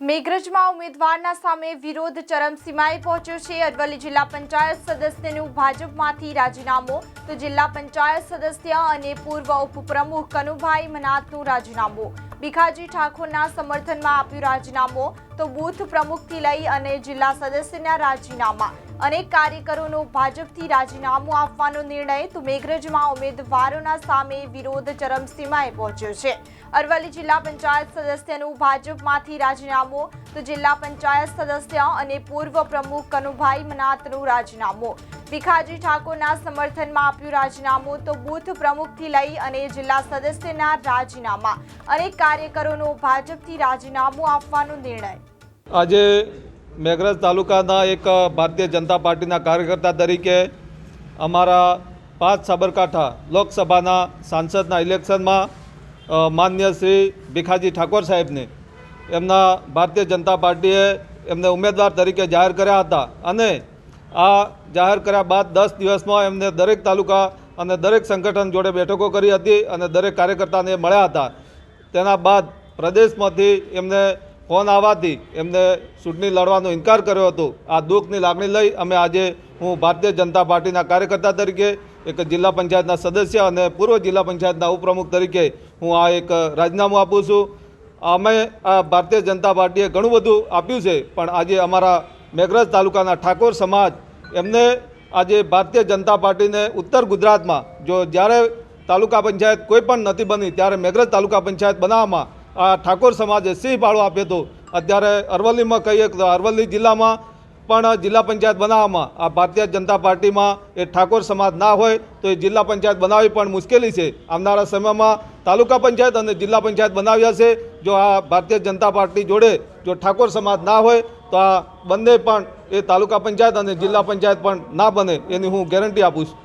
મેઘરજમાં ઉમેદવારના સામે વિરોધ ચરમસીમાએ પહોંચ્યો છે. અરવલ્લી જિલ્લા પંચાયત સદસ્યનું ભાજપમાંથી રાજીનામું. તો જિલ્લા પંચાયત સદસ્ય અને પૂર્વ ઉપપ્રમુખ કનુભાઈ મનાતનું રાજીનામું. ભીખાજી ઠાકોરના સમર્થનમાં આપ્યું રાજીનામું. તો બૂથ પ્રમુખથી લઈ અને જિલ્લા સદસ્યના રાજીનામા. અનેક કાર્યકરોનું ભાજપથી રાજીનામું આપવાનો નિર્ણય તો મેઘરજમાં ઉમેદવારોના સામે વિરોધ ચરમસીમાએ પહોંચ્યો છે. અરવલ્લી જિલ્લા પંચાયત સદસ્યનું ભાજપમાંથી રાજીનામું, તો જિલ્લા પંચાયત સદસ્ય અને પૂર્વ પ્રમુખ કનુભાઈ મનાતનું રાજીનામું. ભીખાજી ઠાકોરના સમર્થનમાં આપ્યું રાજીનામું, તો બૂથ પ્રમુખથી લઈ અને જિલ્લા સદસ્યના રાજીનામા. અનેક કાર્યકરોનું ભાજપથી રાજીનામું આપવાનો નિર્ણય. આજે મેઘરજ તાલુકાના એક ભારતીય જનતા પાર્ટીના કાર્યકર્તા તરીકે અમારા પાંચ સાબરકાંઠા લોકસભાના સાંસદના ઇલેક્શનમાં માન્ય શ્રી ભીખાજી ઠાકોર સાહેબને એમના ભારતીય જનતા પાર્ટીએ એમને ઉમેદવાર તરીકે જાહેર કર્યા હતા અને આ જાહેર કર્યા બાદ દસ દિવસમાં એમને દરેક તાલુકા અને દરેક સંગઠન જોડે બેઠકો કરી હતી અને દરેક કાર્યકર્તાને મળ્યા હતા. તેના બાદ પ્રદેશમાંથી એમને ફોન આવવાથી એમને ચૂંટણી લડવાનો ઇનકાર કર્યો હતો. આ દુઃખની લાગણી લઈ અમે આજે હું ભારતીય જનતા પાર્ટીના કાર્યકર્તા તરીકે, એક જિલ્લા પંચાયતના સદસ્ય અને પૂર્વ જિલ્લા પંચાયતના ઉપપ્રમુખ તરીકે હું આ એક રાજીનામું આપું છું. અમે આ ભારતીય જનતા પાર્ટીએ ઘણું બધું આપ્યું છે, પણ આજે અમારા મેઘરજ તાલુકાના ઠાકોર સમાજ એમને આજે ભારતીય જનતા પાર્ટીને ઉત્તર ગુજરાતમાં જો જ્યારે તાલુકા પંચાયત કોઈ પણ નથી બની, ત્યારે મેઘરજ તાલુકા પંચાયત બનાવવામાં આ ઠાકોર સમાજે સિંહ ફાળો આપ્યો હતો. અત્યારે અરવલ્લીમાં કહીએ તો અરવલ્લી જિલ્લામાં પણ જિલ્લા પંચાયત બનાવવામાં આ ભારતીય જનતા પાર્ટીમાં એ ઠાકોર સમાજ ના હોય તો એ જિલ્લા પંચાયત બનાવવી પણ મુશ્કેલી છે. આવનારા સમયમાં તાલુકા પંચાયત અને જિલ્લા પંચાયત બનાવ્યા છે. જો આ ભારતીય જનતા પાર્ટી જોડે જો ઠાકોર સમાજ ના હોય તો આ બંને પણ એ તાલુકા પંચાયત અને જિલ્લા પંચાયત પણ ના બને એની હું ગેરંટી આપું છું.